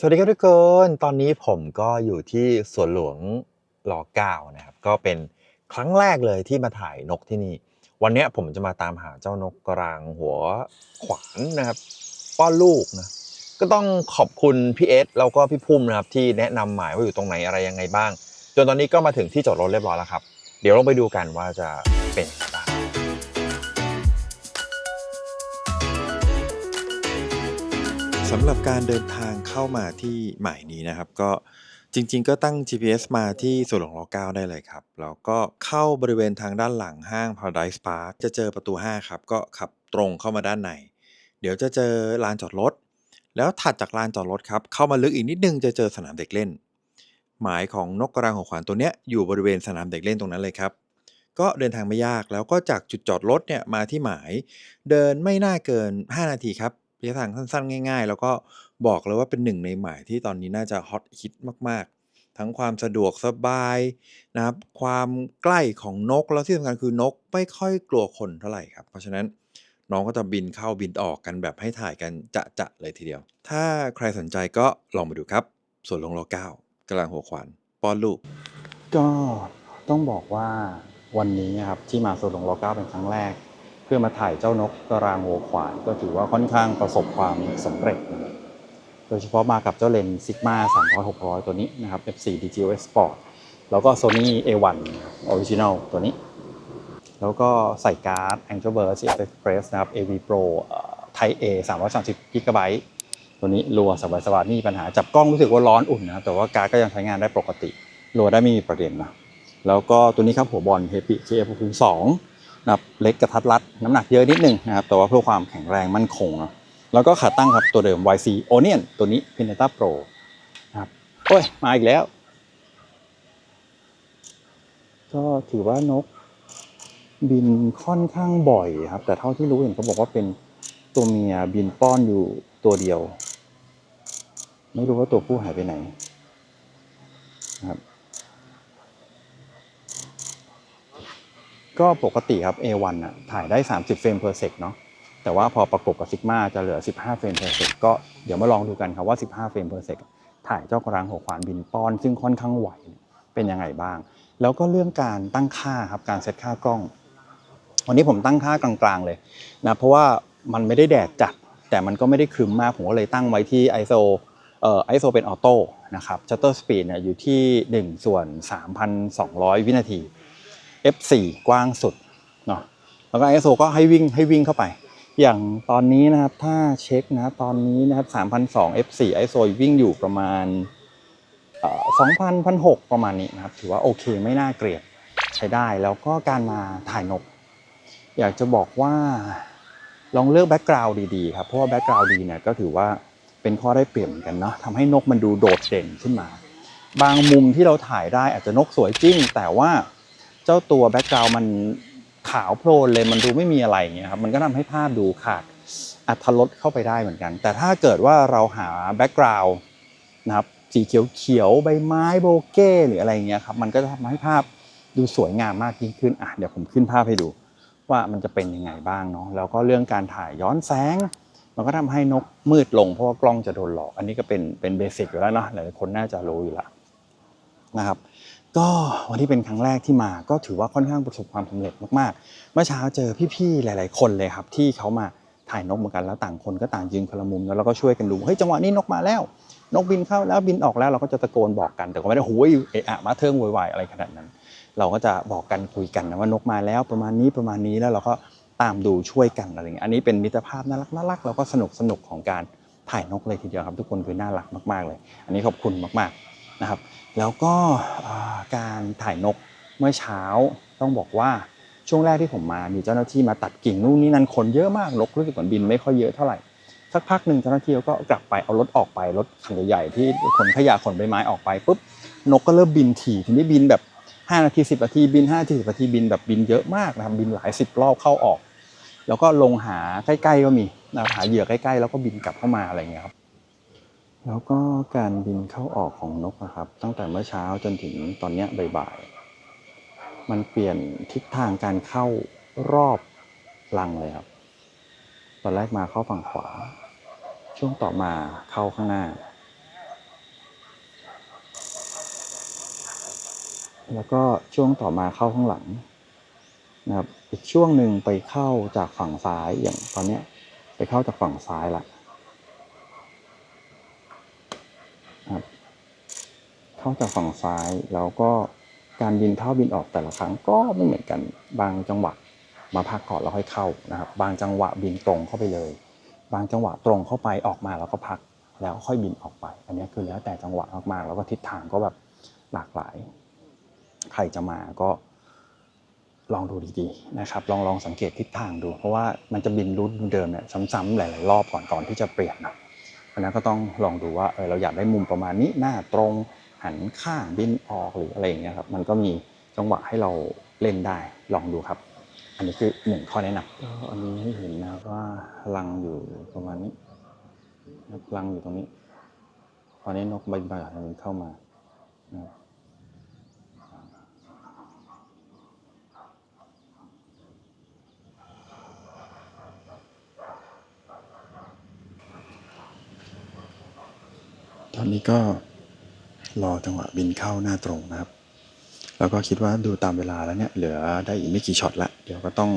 สวัสดีครับทุกคน ตอนนี้ผมก็อยู่ที่สวนหลวงรเก้านะครับ ก็เป็นครั้งแรกเลยที่มาถ่ายนกที่นี่ วันนี้ผมจะมาตามหาเจ้านกกรางหัวขวานนะครับ ป้อนลูกนะ ก็ต้องขอบคุณพี่เอสแล้วก็พี่พุ่มนะครับที่แนะนำหมายว่าอยู่ตรงไหนอะไรยังไงบ้าง จนตอนนี้ก็มาถึงที่จอดรถเรียบร้อยแล้วครับ เดี๋ยวลงไปดูกันว่าจะเป็นยังไงบ้างสำหรับการเดินทาง เข้ามาที่หมายนี้นะครับ ก็จริงๆ ก็ตั้ง GPS มาที่สวนหลวงร9ได้เลยครับ แล้วก็เข้าบริเวณทางด้านหลังห้าง Paradise Park จะเจอประตู 5 ครับ ก็ขับตรงเข้ามาด้านใน เดี๋ยวจะเจอลานจอดรถ แล้วถัดจากลานจอดรถครับ เข้ามาลึกอีกนิดนึงจะเจอสนามเด็กเล่น หมายของนกกระรางหัวขวานตัวเนี้ยอยู่บริเวณสนามเด็กเล่นตรงนั้นเลยครับ ก็เดินทางไม่ยาก แล้วก็จากจุดจอดรถเนี่ยมาที่หมาย เดินไม่น่าเกิน 5 นาทีครับ ระยะทางสั้นๆ ง่าย ๆ แล้วก็บอกเลยว่าเป็นหนึ่งในหมายที่ตอนนี้น่าจะฮอตฮิตมากๆ ทั้งความสะดวกสบายนะครับความใกล้ของนกแล้วที่สำคัญคือนกไม่ค่อยกลัวคนเท่าไหร่ครับ เพราะฉะนั้นน้องก็จะบินเข้าบินออกกันแบบให้ถ่ายกันจะๆเลยทีเดียว ถ้าใครสนใจก็ลองมาดูครับ ส่วนลงรอเก้ากำลังหัวขวานป้อนลูก ก็ต้องบอกว่าวันนี้นะครับที่มาสวนหลวงรอเก้าเป็นครั้งแรก เพื่อมาถ่ายเจ้านกกระรางหัวขวานก็ถือว่าค่อนข้างประสบความสำเร็จนะโดยเฉพาะมากับเจ้าเลนส์ Sigma 300 600 ตัวนี้นะครับ F4 DGOS Sport แล้วก็ Sony A1 Original ตัวนี้ แล้วก็ใส่การ์ด Angel Burst CF Express นะครับ AV Pro เอ่อ Type A 330 GB ตัวนี้รัวสบายๆไม่มีปัญหาจับกล้องรู้สึกว่าร้อนอุ่นนะครับแต่ว่าการ์ดก็ยังใช้งานได้ปกติรัวได้ไม่มีประเด็นนะแล้วก็ตัวนี้ครับหัวบอล HP KF 2 นะครับเล็กกระทัดรัดน้ำหนักเยอะนิดนึงนะครับแต่ว่าเพื่อความแข็งแรงมั่นคงเนาะแล้วก็ขาตั้งครับตัวเดิม YC Onion ตัวนี้ Pineta Pro นะครับโอ้ย มาอีกแล้ว ก็ถือว่านกบินค่อนข้างบ่อยครับ แต่เท่าที่รู้เห็นเขาบอกว่าเป็นตัวเมียบินป้อนอยู่ตัวเดียว ไม่รู้ว่าตัวผู้หายไปไหนนะครับ ก็ปกติครับ A1 อะถ่ายได้ 30 เฟรม per sec เนาะแต่ว่าพอประกบกับ Sigma จะเหลือ 15 เฟรม per sec ก็เดี๋ยวมาลองดูกันครับว่า 15 เฟรม per sec ถ่ายเจ้ากระรางหัวขวานบินป้อน ซึ่งค่อนข้างไหวเป็นยังไงบ้าง แล้วก็เรื่องการตั้งค่าครับการเซตค่ากล้อง วันนี้ผมตั้งค่ากลางๆเลยนะเพราะว่ามันไม่ได้แดดจัด แต่มันก็ไม่ได้ครึมมาก ผมก็เลยตั้งไว้ที่ ISO เอ่อ ISO เป็นออโต้นะครับ shutter speed เนี่ยอยู่ที่ 1 ส่วน 3,200 วินาที f4 กว้างสุดเนาะแล้วก็ ISO ก็ให้วิ่งให้วิ่งเข้าไป อย่างตอนนี้นะครับถ้าเช็คนะตอนนี้นะครับ3,200 f4 ISO วิ่งอยู่ประมาณสองพันพันหกประมาณนี้นะครับ ถือว่าโอเคไม่น่าเกลียดใช้ได้แล้วก็การมาถ่ายนก อยากจะบอกว่าลองเลือกแบ็กกราวด์ดีๆครับเพราะว่าแบ็กกราวด์ดีเนี่ยก็ถือว่าเป็นข้อได้เปรียบเหมือนกันเนาะทำให้นกมันดูโดดเด่นขึ้นมา บางมุมที่เราถ่ายได้อาจจะนกสวยจริง แต่ว่า เจ้าตัวแบ็กกราวมันขาวโพลนเลยมันดูไม่มีอะไรอย่างเงี้ยครับมันก็ทำให้ภาพดูขาดอัตรสเข้าไปได้เหมือนกัน แต่ถ้าเกิดว่าเราหาแบ็กกราวนะครับสีเขียวๆใบไม้โบเก้หรืออะไรเงี้ยครับมันก็จะทำให้ภาพดูสวยงามมากยิ่งขึ้นอะเดี๋ยวผมขึ้นภาพให้ดูว่ามันจะเป็นยังไงบ้างเนาะแล้วก็เรื่องการถ่ายย้อนแสง มันก็ทำให้นกมืดลงเพราะว่ากล้องจะโดนหลอก อันนี้ก็เป็นเป็นเบสิกอยู่แล้วเนาะหลายคนน่าจะรู้อยู่แล้ว นะครับก็วันที่เป็นครั้งแรกที่มาก็ถือว่าค่อนข้างประสบความสำเร็จมากๆ เมื่อเช้าเจอพี่ๆหลาย ๆ คนเลยครับที่เขามาถ่ายนกเหมือนกันแล้วต่างคนก็ต่างยืนคนละมุมแล้วเราก็ช่วยกันดูเฮ้ยจังหวะนี้นกมาแล้ว นกบินเข้าแล้วบินออกแล้วเราก็จะตะโกนบอกกันแต่ก็ไม่ได้โหยเอะอะมาเทิงวายอะไรขนาดนั้น เราก็จะบอกกันคุยกันนะว่านกมาแล้วประมาณนี้ประมาณนี้แล้วเราก็ตามดูช่วยกันอะไรเงี้ยอันนี้เป็นมิตรภาพน่ารักน่ารักแล้วก็สนุกสนุกของการถ่ายนกเลยทีเดียวครับ ทุกคนคือน่ารักมาก ๆเลย อันนี้ขอบคุณมากๆ นะครับ แล้วก็การถ่ายนกเมื่อเช้าต้องบอกว่าช่วงแรกที่ผมมามีเจ้าหน้าที่มาตัดกิ่งนู่นนี่นั่นคนเยอะมากนกรู้สึกเหมือนบินไม่ค่อยเยอะเท่าไหร่สักพักหนึ่งเจ้าหน้าที่ก็กลับไปเอารถออกไปรถคันใหญ่ๆที่ขนขยะขนใบไม้ออกไปปุ๊บนกก็เริ่มบินถี่ทีนี้บินแบบ 5 นาที 10 นาทีบิน5นาที10นาทีบินแบบบินเยอะมากนะครับบินหลายสิบรอบเข้าออก แล้วก็ลงหาใกล้ๆก็มีนะหาเหยื่อใกล้ๆ แล้วก็บินกลับเข้ามาอะไรเงี้ยครับ แล้วก็การบินเข้าออกของนกนะครับ ตั้งแต่เมื่อเช้าจนถึงตอนนี้บ่ายๆมันเปลี่ยนทิศทางการเข้ารอบลังเลยครับ ตอนแรกมาเข้าฝั่งขวา ช่วงต่อมาเข้าข้างหน้า แล้วก็ช่วงต่อมาเข้าข้างหลังนะครับอีกช่วงหนึ่งไปเข้าจากฝั่งซ้ายอย่างตอนนี้ไปเข้าจากฝั่งซ้ายละ เข้าจากฝั่งซ้าย แล้วก็การบินเข้าบินออกแต่ละครั้งก็ไม่เหมือนกันบางจังหวะมาพักก่อนแล้วค่อยเข้านะครับ บางจังหวะบินตรงเข้าไปเลย บางจังหวะตรงเข้าไปออกมาแล้วก็พักแล้วค่อยบินออกไป อันนี้คือแล้วแต่จังหวะมากๆแล้วก็ทิศทางก็แบบหลากหลาย ใครจะมาก็ลองดูดีๆนะครับ ลองลองสังเกตทิศทางดู เพราะว่ามันจะบินรูทเดิมเนี่ยซ้ำๆหลายๆรอบก่อนก่อนที่จะเปลี่ยนนะเพราะนั้นก็ต้องลองดูว่าเออเราอยากได้มุมประมาณนี้หน้าตรง หันข้างบินออกหรืออะไรอย่างเงี้ยครับ มันก็มีจังหวะให้เราเล่นได้ลองดูครับ อันนี้คือหนึ่งข้อแนะนำก็อันนี้ให้เห็นนะครับว่ารังอยู่ประมาณนี้รังอยู่ตรงนี้ตอนนี้นกบินไปมันเข้ามาตอนนี้ก็ รอจังหวะบินเข้าหน้าตรงนะครับ แล้วก็คิดว่าดูตามเวลาแล้วเนี่ยเหลือได้อีกไม่กี่ช็อตละ เดี๋ยวก็ต้อง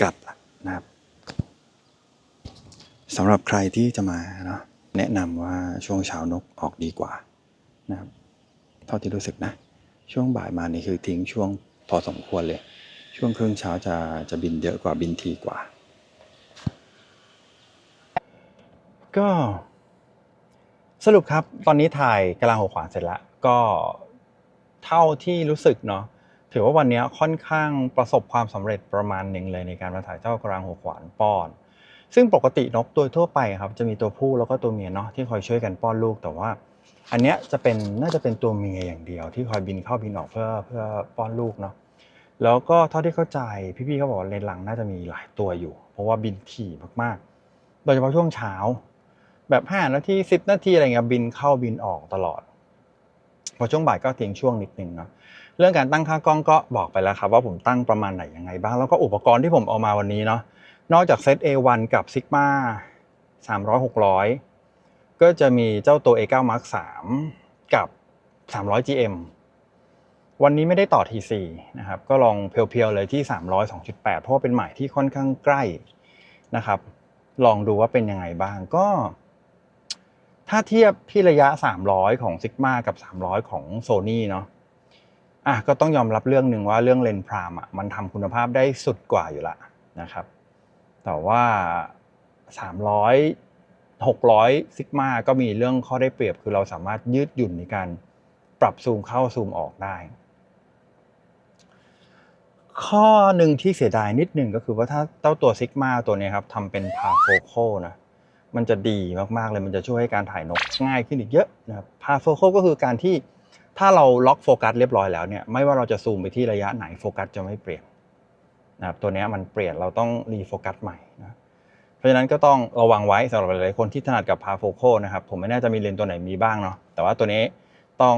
กลับละนะครับสำหรับใครที่จะมาเนาะแนะนำว่าช่วงเช้านกออกดีกว่านะครับเท่าที่รู้สึกนะ ช่วงบ่ายมานี่คือทิ้งช่วงพอสมควรเลย ช่วงครึ่งเช้าจะจะบินเยอะกว่าบินทีกว่า ก็ สรุปครับ ตอนนี้ถ่ายกำลังหัวขวานเสร็จแล้วก็เท่าที่รู้สึกเนาะถือว่าวันนี้ค่อนข้างประสบความสำเร็จประมาณหนึ่งเลยในการมาถ่ายเจ้ากลางหัวขวานป้อน ซึ่งปกตินกโดยทั่วไปครับจะมีตัวผู้แล้วก็ตัวเมียเนาะที่คอยช่วยกันป้อนลูกแต่ว่า อันเนี้ยจะเป็นน่าจะเป็นตัวเมียอย่างเดียว ที่คอยบินเข้าบินออกเพื่อเพื่อป้อนลูกเนาะแล้วก็เท่าที่เข้าใจพี่ๆเขาบอกว่าเลนหลังน่าจะมีหลายตัวอยู่ เพราะว่าบินถี่มากๆ โดยเฉพาะช่วงเช้า แบบห้านาทีสิบนาทีอะไรเงี้ยบินเข้าบินออกตลอด พอช่วงบ่ายก็ทิ้งช่วงนิดนึงเนาะเรื่องการตั้งค่ากล้องก็บอกไปแล้วครับว่าผมตั้งประมาณไหนยังไงบ้าง แล้วก็อุปกรณ์ที่ผมเอามาวันนี้เนาะนอกจากเซต A1 กับ Sigma 300 600 ก็จะมีเจ้าตัว A9 Mark 3กับ 300 GM วันนี้ไม่ได้ต่อ T4 นะครับ ก็ลองเพียวๆเลยที่ 300 2.8 เพราะว่าเป็นหมายที่ค่อนข้างใกล้นะครับ ลองดูว่าเป็นยังไงบ้าง ก็ ถ้าเทียบที่ระยะ 300 ของ Sigma กับ 300 ของ Sony เนาะอะก็ต้องยอมรับเรื่องหนึ่งว่าเรื่องเลนส์พรามอะมันทำคุณภาพได้สุดกว่าอยู่ละนะครับ แต่ว่า 300 600 Sigma ก็มีเรื่องข้อได้เปรียบคือเราสามารถยืดหยุ่นในการปรับซูมเข้าซูมออกได้ ข้อหนึ่งที่เสียดายนิดหนึ่งก็คือว่าถ้าเต้าตัว Sigma ตัวนี้ครับทำเป็นพาโฟโคนะ มันจะดีมากๆเลยมันจะช่วยให้การถ่ายนกง่ายขึ้นอีกเยอะนะครับพาโฟโคก็คือการที่ถ้าเราล็อกโฟกัสเรียบร้อยแล้วเนี่ยไม่ว่าเราจะซูมไปที่ระยะไหนโฟกัสจะไม่เปลี่ยนนะครับตัวนี้มันเปลี่ยนเราต้องรีโฟกัสใหม่นะเพราะฉะนั้นก็ต้องระวังไว้สำหรับหลายๆคนที่ถนัดกับพาโฟโคนะครับผมไม่แน่ใจมีเลนตัวไหนมีบ้างเนาะแต่ว่าตัวนี้ต้อง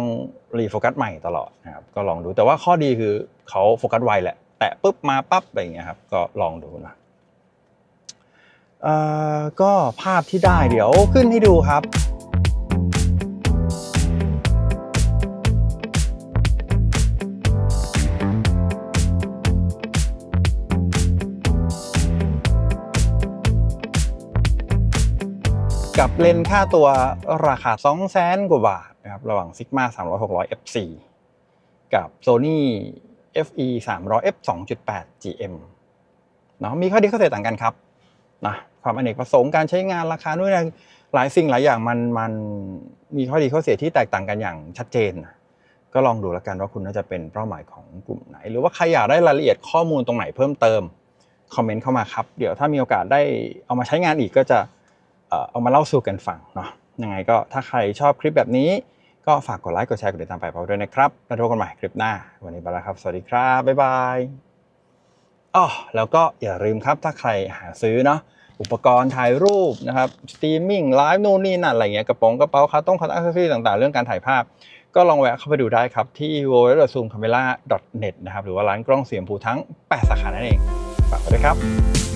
รีโฟกัสใหม่ตลอดนะครับก็ลองดูแต่ว่าข้อดีคือเขาโฟกัสไวแหละแตะปุ๊บมาปั๊บอะไรอย่างเงี้ยครับก็ลองดูนะ ก็ภาพที่ได้เดี๋ยวขึ้นให้ดูครับกับเลนค่าตัวราคา 2 0 0 0 0 0กว่าบาทนะครับระหว่าง Sigma 300 600 f4 กับ Sony FE 300 f 2.8 GM เนาะมีข้อดีข้อเสียต่างกันครับนะ ความอเนกประสงค์การใช้งานราคาด้วยนะหลายสิ่งหลายอย่างมันมันมีข้อดีข้อเสียที่แตกต่างกันอย่างชัดเจน ก็ลองดูแล้วกันว่าคุณน่าจะเป็นเป้าหมายของกลุ่มไหน หรือว่าใครอยากได้รายละเอียดข้อมูลตรงไหนเพิ่มเติมคอมเมนต์เข้ามาครับ เดี๋ยวถ้ามีโอกาสได้เอามาใช้งานอีกก็จะเอ่อเอามาเล่าสู่กันฟังเนาะยังไงก็ถ้าใครชอบคลิปแบบนี้ ก็ฝากกดไลค์กดแชร์กดติดตามไปพร้อมด้วยนะครับแล้วพบกันใหม่คลิปหน้า วันนี้ไปแล้วครับ สวัสดีครับบ๊ายบายอ๋อแล้วก็อย่าลืมครับถ้าใครหาซื้อเนาะ อุปกรณ์ถ่ายรูปนะครับสตรีมมิ่งไลฟ์นู่นนี่นั่นอะไรเงี้ยกระป๋องกระเป๋าคาต้องคาตั้งซีต่างๆ เรื่องการถ่ายภาพ ก็ลองแวะเข้าไปดูได้ครับ ที่ www.zoomcamera.net นะครับหรือว่าร้านกล้องเสียงภูทั้ง 8 สาขานั่นเองฝากไว้ด้วยครับ